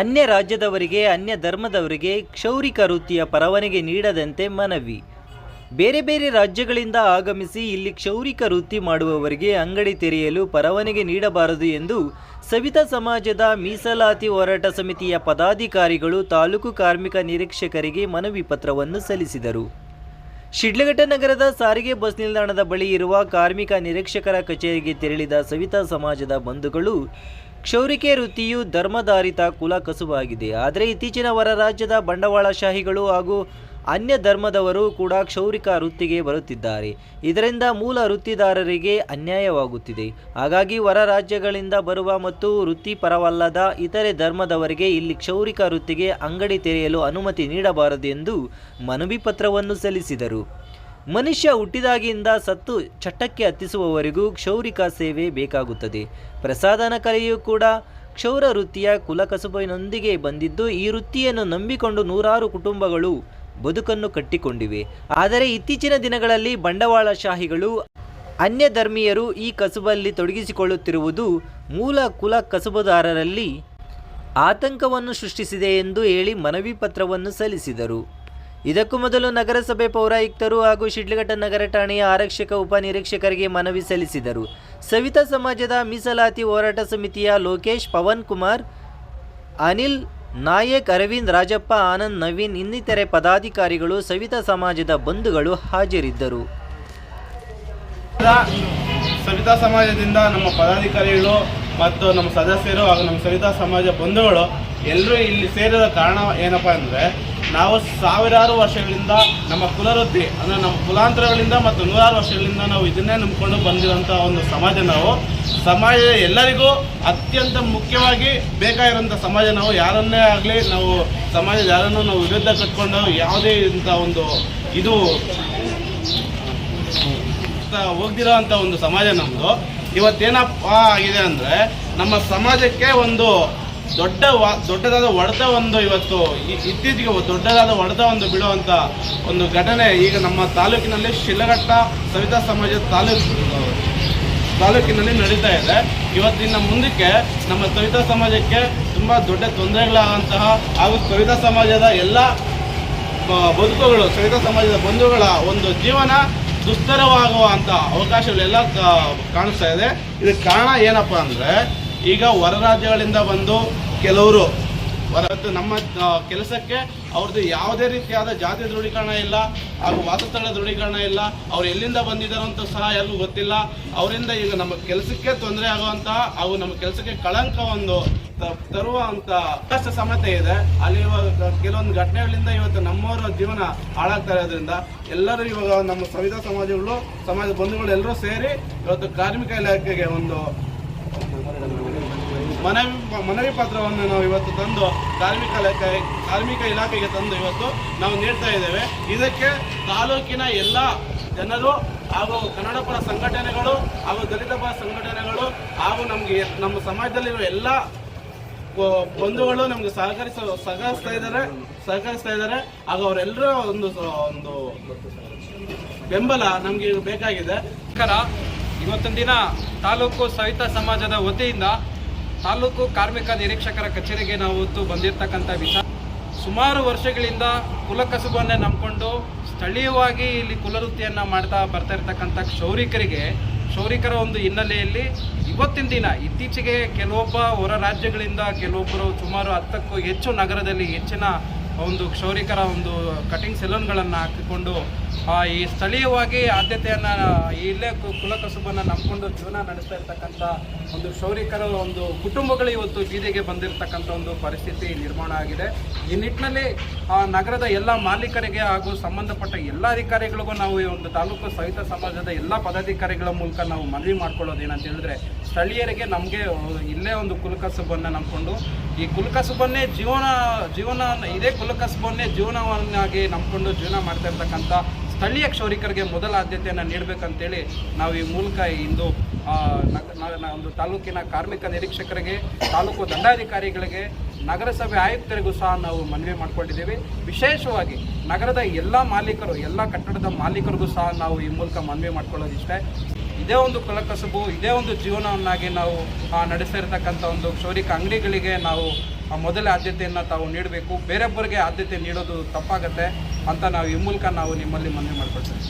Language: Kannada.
ಅನ್ಯ ರಾಜ್ಯದವರಿಗೆ, ಅನ್ಯ ಧರ್ಮದವರಿಗೆ ಕ್ಷೌರಿಕ ವೃತ್ತಿಯ ಪರವಾನಿಗೆ ನೀಡದಂತೆ ಮನವಿ. ಬೇರೆ ಬೇರೆ ರಾಜ್ಯಗಳಿಂದ ಆಗಮಿಸಿ ಇಲ್ಲಿ ಕ್ಷೌರಿಕ ವೃತ್ತಿ ಮಾಡುವವರಿಗೆ ಅಂಗಡಿ ತೆರೆಯಲು ಪರವಾನಿಗೆ ನೀಡಬಾರದು ಎಂದು ಸವಿತಾ ಸಮಾಜದ ಮೀಸಲಾತಿ ಹೋರಾಟ ಸಮಿತಿಯ ಪದಾಧಿಕಾರಿಗಳು ತಾಲೂಕು ಕಾರ್ಮಿಕ ನಿರೀಕ್ಷಕರಿಗೆ ಮನವಿ ಪತ್ರವನ್ನು ಸಲ್ಲಿಸಿದರು. ಶಿಡ್ಲಘಟ್ಟ ನಗರದ ಸಾರಿಗೆ ಬಸ್ ನಿಲ್ದಾಣದ ಬಳಿ ಇರುವ ಕಾರ್ಮಿಕ ನಿರೀಕ್ಷಕರ ಕಚೇರಿಗೆ ತೆರಳಿದ ಸವಿತಾ ಸಮಾಜದ ಬಂಧುಗಳು ಕ್ಷೌರಿಕೆ ವೃತ್ತಿಯು ಧರ್ಮಧಾರಿತ ಕುಲ ಕಸುಬಾಗಿದೆ. ಆದರೆ ಇತ್ತೀಚಿನ ಹೊರ ರಾಜ್ಯದ ಬಂಡವಾಳಶಾಹಿಗಳು ಹಾಗೂ ಅನ್ಯ ಧರ್ಮದವರು ಕೂಡ ಕ್ಷೌರಿಕ ವೃತ್ತಿಗೆ ಬರುತ್ತಿದ್ದಾರೆ. ಇದರಿಂದ ಮೂಲ ವೃತ್ತಿದಾರರಿಗೆ ಅನ್ಯಾಯವಾಗುತ್ತಿದೆ. ಹಾಗಾಗಿ ಹೊರ ರಾಜ್ಯಗಳಿಂದ ಬರುವ ಮತ್ತು ವೃತ್ತಿಪರವಲ್ಲದ ಇತರೆ ಧರ್ಮದವರಿಗೆ ಇಲ್ಲಿ ಕ್ಷೌರಿಕ ವೃತ್ತಿಗೆ ಅಂಗಡಿ ತೆರೆಯಲು ಅನುಮತಿ ನೀಡಬಾರದು ಎಂದು ಮನವಿ ಪತ್ರವನ್ನು ಸಲ್ಲಿಸಿದರು. ಮನುಷ್ಯ ಹುಟ್ಟಿದಾಗಿಂದ ಸತ್ತು ಚಟ್ಟಕ್ಕೆ ಹತ್ತಿಸುವವರೆಗೂ ಕ್ಷೌರಿಕ ಸೇವೆ ಬೇಕಾಗುತ್ತದೆ. ಪ್ರಸಾದನ ಕಲೆಯೂ ಕೂಡ ಕ್ಷೌರ ವೃತ್ತಿಯ ಕುಲಕಸುಬಿನೊಂದಿಗೆ ಬಂದಿದ್ದು, ಈ ವೃತ್ತಿಯನ್ನು ನಂಬಿಕೊಂಡು ನೂರಾರು ಕುಟುಂಬಗಳು ಬದುಕನ್ನು ಕಟ್ಟಿಕೊಂಡಿವೆ. ಆದರೆ ಇತ್ತೀಚಿನ ದಿನಗಳಲ್ಲಿ ಬಂಡವಾಳಶಾಹಿಗಳು ಅನ್ಯ ಧರ್ಮೀಯರು ಈ ಕಸುಬಲ್ಲಿ ತೊಡಗಿಸಿಕೊಳ್ಳುತ್ತಿರುವುದು ಮೂಲ ಕುಲ ಕಸುಬುದಾರರಲ್ಲಿ ಆತಂಕವನ್ನು ಸೃಷ್ಟಿಸಿದೆ ಎಂದು ಹೇಳಿ ಮನವಿ ಪತ್ರವನ್ನು ಸಲ್ಲಿಸಿದರು. ಇದಕ್ಕೂ ಮೊದಲು ನಗರಸಭೆ ಪೌರಾಯುಕ್ತರು ಹಾಗೂ ಶಿಡ್ಲಘಟ್ಟ ನಗರ ಠಾಣೆಯ ಆರಕ್ಷಕ ಉಪನಿರೀಕ್ಷಕರಿಗೆ ಮನವಿ ಸಲ್ಲಿಸಿದರು. ಸವಿತಾ ಸಮಾಜದ ಮೀಸಲಾತಿ ಹೋರಾಟ ಸಮಿತಿಯ ಲೋಕೇಶ್, ಪವನ್ ಕುಮಾರ್, ಅನಿಲ್ ನಾಯಕ್, ಅರವಿಂದ್ ರಾಜಪ್ಪ, ಆನಂದ್ ನವೀನ್ ಇನ್ನಿತರೆ ಪದಾಧಿಕಾರಿಗಳು, ಸವಿತಾ ಸಮಾಜದ ಬಂಧುಗಳು ಹಾಜರಿದ್ದರು. ಸವಿತಾ ಸಮಾಜದಿಂದ ನಮ್ಮ ಪದಾಧಿಕಾರಿಗಳು ಮತ್ತು ನಮ್ಮ ಸದಸ್ಯರು ಹಾಗೂ ನಮ್ಮ ಸವಿತಾ ಸಮಾಜ ಬಂಧುಗಳು ಎಲ್ಲರೂ ಇಲ್ಲಿ ಸೇರಿದ ಕಾರಣ ಏನಪ್ಪ ಅಂದರೆ ನಾವು ಸಾವಿರಾರು ವರ್ಷಗಳಿಂದ ನಮ್ಮ ಕುಲವೃತ್ತಿ, ಅಂದರೆ ನಮ್ಮ ಕುಲಾಂತರಗಳಿಂದ ಮತ್ತು ನೂರಾರು ವರ್ಷಗಳಿಂದ ನಾವು ಇದನ್ನೇ ನಂಬಿಕೊಂಡು ಬಂದಿರುವಂಥ ಒಂದು ಸಮಾಜ ನಾವು. ಸಮಾಜ ಎಲ್ಲರಿಗೂ ಅತ್ಯಂತ ಮುಖ್ಯವಾಗಿ ಬೇಕಾಗಿರುವಂಥ ಸಮಾಜ ನಾವು. ಯಾರನ್ನೇ ಆಗಲಿ ನಾವು ಸಮಾಜದ ಯಾರನ್ನು ನಾವು ವಿರುದ್ಧ ಕಟ್ಕೊಂಡು ಯಾವುದೇ ಇಂಥ ಒಂದು ಇದು ಹೋಗ್ದಿರೋ ಅಂತ ಒಂದು ಸಮಾಜ ನಮ್ಮದು ಇವತ್ತೇನಪ್ಪ ಆಗಿದೆ ಅಂದರೆ ನಮ್ಮ ಸಮಾಜಕ್ಕೆ ಒಂದು ದೊಡ್ಡ ದೊಡ್ಡದಾದ ಹೊಡೆತ ಒಂದು ಇವತ್ತು ಇತ್ತೀಚೆಗೆ ದೊಡ್ಡದಾದ ಹೊಡೆತ ಒಂದು ಬೀಳುವಂಥ ಒಂದು ಘಟನೆ ಈಗ ನಮ್ಮ ತಾಲೂಕಿನಲ್ಲಿ ಶಿಲಘಟ್ಟ ಸವಿತಾ ಸಮಾಜದ ತಾಲೂಕು ತಾಲೂಕಿನಲ್ಲಿ ನಡೀತಾ ಇದೆ. ಇವತ್ತಿನ ಮುಂದಕ್ಕೆ ನಮ್ಮ ಸವಿತಾ ಸಮಾಜಕ್ಕೆ ತುಂಬ ದೊಡ್ಡ ತೊಂದರೆಗಳಾದಂತಹ ಹಾಗೂ ಸವಿತಾ ಸಮಾಜದ ಎಲ್ಲ ಬದುಕುಗಳು, ಸವಿತಾ ಸಮಾಜದ ಬಂಧುಗಳ ಒಂದು ಜೀವನ ದುಸ್ತರವಾಗುವಂಥ ಅವಕಾಶಗಳೆಲ್ಲ ಕಾಣಿಸ್ತಾ ಇದೆ. ಇದಕ್ಕೆ ಕಾರಣ ಏನಪ್ಪ ಅಂದರೆ ಈಗ ಹೊರ ರಾಜ್ಯಗಳಿಂದ ಬಂದು ಕೆಲವರು, ಹೊರತು ನಮ್ಮ ಕೆಲಸಕ್ಕೆ ಅವ್ರದ್ದು ಯಾವುದೇ ರೀತಿಯಾದ ಜಾತಿ ದೃಢೀಕರಣ ಇಲ್ಲ, ಹಾಗೂ ವಾಸಸ್ಥಳ ದೃಢೀಕರಣ ಇಲ್ಲ, ಅವ್ರು ಎಲ್ಲಿಂದ ಬಂದಿದ್ದಾರೋ ಅಂತ ಸಹ ಎಲ್ಲೂ ಗೊತ್ತಿಲ್ಲ. ಅವರಿಂದ ಈಗ ನಮ್ಮ ಕೆಲಸಕ್ಕೆ ತೊಂದರೆ ಆಗುವಂತಹ ಹಾಗೂ ನಮ್ಮ ಕೆಲಸಕ್ಕೆ ಕಳಂಕ ಒಂದು ತರುವ ತರುವಂತ ಕಷ್ಟ ಸಮತೆ ಇದೆ. ಅಲ್ಲಿ ಇವಾಗ ಕೆಲವೊಂದು ಘಟನೆಗಳಿಂದ ಇವತ್ತು ನಮ್ಮವರ ಜೀವನ ಹಾಳಾಗ್ತಾ ಇರೋದ್ರಿಂದ ಎಲ್ಲರೂ ಇವಾಗ ನಮ್ಮ ಸವಿತಾ ಸಮಾಜಗಳು, ಸಮಾಜ ಬಂಧುಗಳು ಎಲ್ಲರೂ ಸೇರಿ ಇವತ್ತು ಕಾರ್ಮಿಕ ಇಲಾಖೆಗೆ ಒಂದು ಮನವಿ ಮನವಿ ಪತ್ರವನ್ನು ನಾವು ಇವತ್ತು ತಂದು ಕಾರ್ಮಿಕ ಇಲಾಖೆ ಕಾರ್ಮಿಕ ಇಲಾಖೆಗೆ ತಂದು ಇವತ್ತು ನಾವು ನೀಡ್ತಾ ಇದ್ದೇವೆ. ಇದಕ್ಕೆ ತಾಲೂಕಿನ ಎಲ್ಲ ಜನರು ಹಾಗೂ ಕನ್ನಡ ಪರ ಸಂಘಟನೆಗಳು ಹಾಗೂ ದಲಿತ ಪರ ಸಂಘಟನೆಗಳು ಹಾಗೂ ನಮಗೆ ನಮ್ಮ ಸಮಾಜದಲ್ಲಿರುವ ಎಲ್ಲ ಬಂಧುಗಳು ನಮಗೆ ಸಹಕರಿಸ, ಸಹಕರಿಸ್ತಾ ಇದ್ದಾರೆ ಸಹಕರಿಸ್ತಾ ಇದ್ದಾರೆ. ಹಾಗೂ ಅವರೆಲ್ಲರೂ ಒಂದು ಒಂದು ಬೆಂಬಲ ನಮಗೆ ಬೇಕಾಗಿದೆ. ಇವತ್ತೊಂದು ದಿನ ತಾಲೂಕು ಸವಿತಾ ಸಮಾಜದ ವತಿಯಿಂದ ತಾಲೂಕು ಕಾರ್ಮಿಕ ನಿರೀಕ್ಷಕರ ಕಚೇರಿಗೆ ನಾವು ಇವತ್ತು ಬಂದಿರತಕ್ಕಂಥ ವಿಚಾರ. ಸುಮಾರು ವರ್ಷಗಳಿಂದ ಕುಲಕಸುಬನ್ನೇ ನಂಬಿಕೊಂಡು ಸ್ಥಳೀಯವಾಗಿ ಇಲ್ಲಿ ಕುಲವೃತ್ತಿಯನ್ನು ಮಾಡ್ತಾ ಬರ್ತಾ ಇರ್ತಕ್ಕಂಥ ಕ್ಷೌರಿಕರಿಗೆ, ಕ್ಷೌರಿಕರ ಒಂದು ಹಿನ್ನೆಲೆಯಲ್ಲಿ ಇವತ್ತಿನ ದಿನ ಇತ್ತೀಚೆಗೆ ಕೆಲವೊಬ್ಬ ಹೊರ ರಾಜ್ಯಗಳಿಂದ ಕೆಲವೊಬ್ಬರು ಸುಮಾರು ಹತ್ತಕ್ಕೂ ಹೆಚ್ಚು ನಗರದಲ್ಲಿ ಹೆಚ್ಚಿನ ಒಂದು ಕ್ಷೌರಿಕರ ಒಂದು ಕಟಿಂಗ್ ಸೆಲೂನ್ಗಳನ್ನು ಹಾಕಿಕೊಂಡು ಈ ಸ್ಥಳೀಯವಾಗಿ ಆದ್ಯತೆಯನ್ನು ಇಲ್ಲೇ ಕುಲಕಸುಬನ್ನು ನಂಬಿಕೊಂಡು ಜೀವನ ನಡೆಸ್ತಾ ಇರ್ತಕ್ಕಂಥ ಒಂದು ಕ್ಷೌರಿಕರ ಒಂದು ಕುಟುಂಬಗಳು ಇವತ್ತು ಬೀದಿಗೆ ಬಂದಿರತಕ್ಕಂಥ ಒಂದು ಪರಿಸ್ಥಿತಿ ನಿರ್ಮಾಣ ಆಗಿದೆ. ಈ ನಿಟ್ಟಿನಲ್ಲಿ ಆ, ನಗರದ ಎಲ್ಲ ಮಾಲೀಕರಿಗೆ ಹಾಗೂ ಸಂಬಂಧಪಟ್ಟ ಎಲ್ಲ ಅಧಿಕಾರಿಗಳಿಗೂ ನಾವು ಈ ಒಂದು ತಾಲೂಕು ಸಹಿತ ಸಮಾಜದ ಎಲ್ಲ ಪದಾಧಿಕಾರಿಗಳ ಮೂಲಕ ನಾವು ಮನವಿ ಮಾಡ್ಕೊಳ್ಳೋದು ಏನಂತ ಹೇಳಿದ್ರೆ ಸ್ಥಳೀಯರಿಗೆ ನಮಗೆ ಇಲ್ಲೇ ಒಂದು ಕುಲಕಸುಬನ್ನು ನಂಬಿಕೊಂಡು, ಈ ಕುಲಕಸುಬನ್ನೇ ಜೀವನ ಜೀವನ, ಇದೇ ಕುಲಕಸುಬನ್ನೇ ಜೀವನವನ್ನಾಗಿ ನಂಬಿಕೊಂಡು ಜೀವನ ಮಾಡ್ತಾ ಇರ್ತಕ್ಕಂಥ ಸ್ಥಳೀಯ ಕ್ಷೌರಿಕರಿಗೆ ಮೊದಲ ಆದ್ಯತೆಯನ್ನು ನೀಡಬೇಕಂತೇಳಿ ನಾವು ಈ ಮೂಲಕ ಇಂದು ಒಂದು ತಾಲೂಕಿನ ಕಾರ್ಮಿಕ ನಿರೀಕ್ಷಕರಿಗೆ, ತಾಲೂಕು ದಂಡಾಧಿಕಾರಿಗಳಿಗೆ, ನಗರಸಭೆ ಆಯುಕ್ತರಿಗೂ ಸಹ ನಾವು ಮನವಿ ಮಾಡಿಕೊಂಡಿದ್ದೇವೆ. ವಿಶೇಷವಾಗಿ ನಗರದ ಎಲ್ಲ ಮಾಲೀಕರು, ಎಲ್ಲ ಕಟ್ಟಡದ ಮಾಲೀಕರಿಗೂ ಸಹ ನಾವು ಈ ಮೂಲಕ ಮನವಿ ಮಾಡ್ಕೊಳ್ಳೋದಿಷ್ಟೇ. ಇದೇ ಒಂದು ಕುಲಕಸಬು ಇದೇ ಒಂದು ಜೀವನವನ್ನಾಗಿ ನಾವು ನಡೆಸ್ತಾ ಇರತಕ್ಕಂಥ ಒಂದು ಕ್ಷೌರಿಕ ಅಂಗಡಿಗಳಿಗೆ ನಾವು ಮೊದಲ ಆದ್ಯತೆಯನ್ನು ತಾವು ನೀಡಬೇಕು. ಬೇರೊಬ್ಬರಿಗೆ ಆದ್ಯತೆ ನೀಡೋದು ತಪ್ಪಾಗತ್ತೆ ಅಂತ ನಾವು ಈ ಮೂಲಕ ನಾವು ನಿಮ್ಮಲ್ಲಿ ಮನವಿ ಮಾಡ್ಕೊಳ್ತೇವೆ.